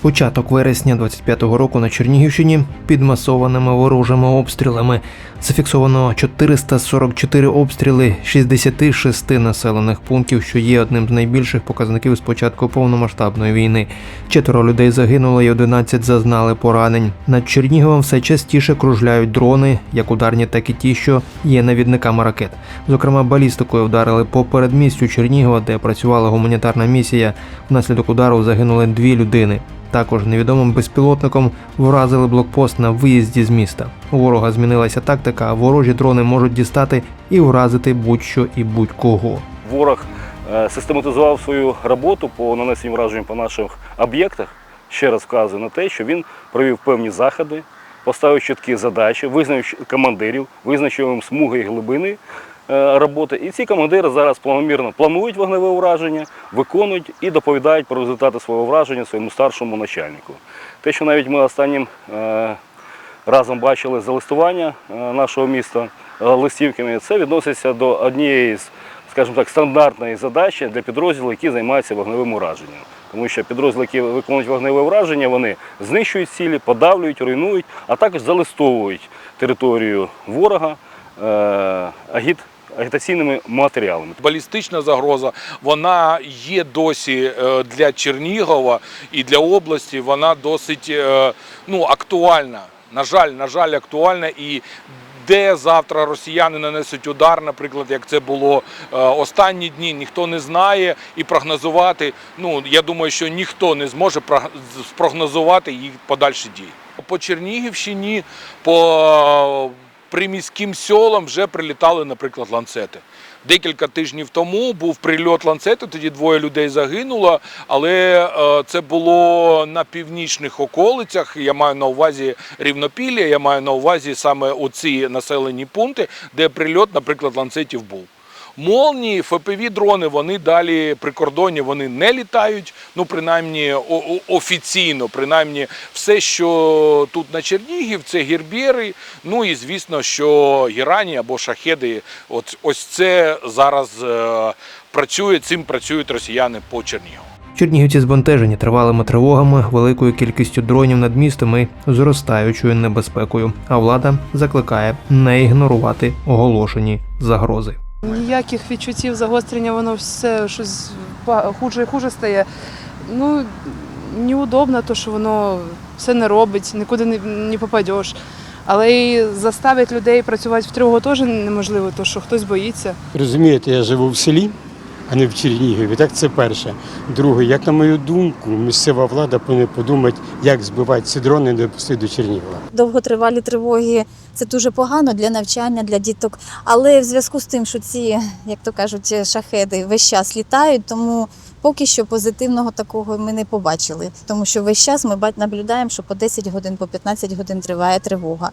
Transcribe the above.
Початок вересня 25-го року на Чернігівщині під масованими ворожими обстрілами зафіксовано 444 обстріли 66 населених пунктів, що є одним з найбільших показників з початку повномасштабної війни. Четверо людей загинуло і 11 зазнали поранень. Над Черніговом все частіше кружляють дрони, як ударні, так і ті, що є навідниками ракет. Зокрема, балістикою вдарили по передмістю Чернігова, де працювала гуманітарна місія. Внаслідок удару загинули дві людини. Також невідомим безпілотником вразили блокпост на виїзді з міста. У ворога змінилася тактика, ворожі дрони можуть дістати і вразити будь-що і будь-кого. Ворог е, систематизував свою роботу по нанесенню вражень по наших об'єктах. Ще раз вказую на те, що він провів певні заходи, поставив чіткі задачі, визначив командирів, визначив їм смуги і глибини роботи. І ці командири зараз планомірно планують вогневе ураження, виконують і доповідають про результати свого враження своєму старшому начальнику. Те, що навіть ми останнім е, разом бачили залистування е, нашого міста е, листівками, це відноситься до однієї з, скажімо так, стандартної задачі для підрозділів, які займаються вогневим ураженням. Тому що підрозділи, які виконують вогневе ураження, вони знищують цілі, подавлюють, руйнують, а також залистовують територію ворога е, агіт, агітаційними матеріалами. Балістична загроза вона є досі е, для Чернігова і для області. Вона досить е, ну, актуальна. На жаль, на жаль, актуальна і. Де завтра росіяни нанесуть удар, наприклад, як це було е, останні дні, ніхто не знає і прогнозувати. Ну я думаю, що ніхто не зможе спрогнозувати їх подальші дії. По Чернігівщині, по приміським сьолам вже прилітали, наприклад, ланцети. Декілька тижнів тому був прильот ланцету, тоді двоє людей загинуло, але е, це було на північних околицях. Я маю на увазі Рівнопілля, я маю на увазі саме оці населені пункти, де прильот, наприклад, ланцетів був. Молнії, ФПВ дрони, вони далі при кордоні вони не літають. Ну, принаймні офіційно, принаймні, все, що тут на Чернігів, це гірбєри. Ну і звісно, що гірані або шахеди. От ось це зараз е, працює. Цим працюють росіяни по Чернігову. Чернігівці збентежені тривалими тривогами, великою кількістю дронів над містом і зростаючою небезпекою. А влада закликає не ігнорувати оголошені загрози. Ніяких відчуттів загострення, воно все щось хуже і хуже стає. Ну, неудобно, то, що воно все не робить, нікуди не, не попадеш. Але і заставити людей працювати в тривогу теж неможливо, то що хтось боїться. Розумієте, я живу в селі, а не в Чернігові. Так це перше. Друге, як на мою думку, місцева влада повинна подумати, як збивати ці дрони не допустити до Чернігова. довготривалі тривоги це дуже погано для навчання, для діток. Але в зв'язку з тим, що ці, як то кажуть, шахеди весь час літають, тому поки що позитивного такого ми не побачили. Тому що весь час ми бать- наблюдаємо, що по 10 годин, по 15 годин триває тривога.